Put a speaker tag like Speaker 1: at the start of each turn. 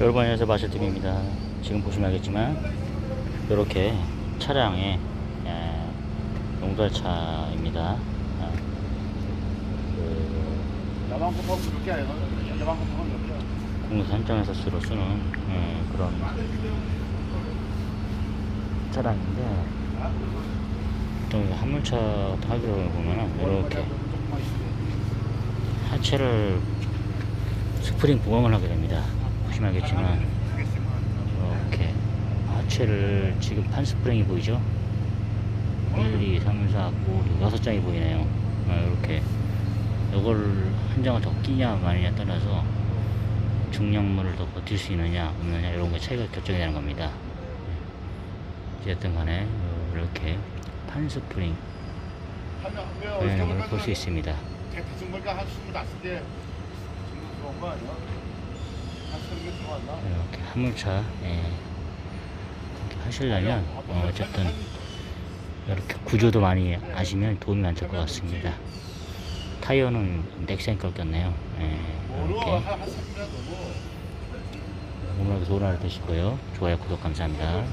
Speaker 1: 여러분 안녕하세요. 마셔TV입니다. 지금 보시면 알겠지만 이렇게 용달차입니다.
Speaker 2: 아니라 야방급하고 그렇게
Speaker 1: 공사 현장에서 주로 쓰는 예, 그런 차량인데 또 화물차 타기로 보면은 이렇게 하체를 스프링 보강을 하게 됩니다 알겠지만. 이렇게 하체를 지금 판 스프링이 보이죠? 1, 2, 3, 4, 5, 6장이 보이네요. 아, 이렇게. 이걸 한 장을 더 끼냐 마느냐 따라서 중량물을 더 버틸 수 있느냐 없느냐 이런 거 차이가 결정이 되는 겁니다. 어쨌든 간에 이렇게 판 스프링 보이는 걸 볼 수 있습니다.
Speaker 2: 대충 보니까 한 스물 다섯 개 정도 들어온 거 아니야?
Speaker 1: 이렇게 화물차 예, 하시려면 어, 어쨌든 이렇게 구조도 많이 아시면 도움이 많이 될것 같습니다. 타이어는 넥센 걸 꼈네요. 예, 이렇게.
Speaker 2: 한한 3년 넘어
Speaker 1: 오늘도 하루 되시고요. 좋아요 구독 감사합니다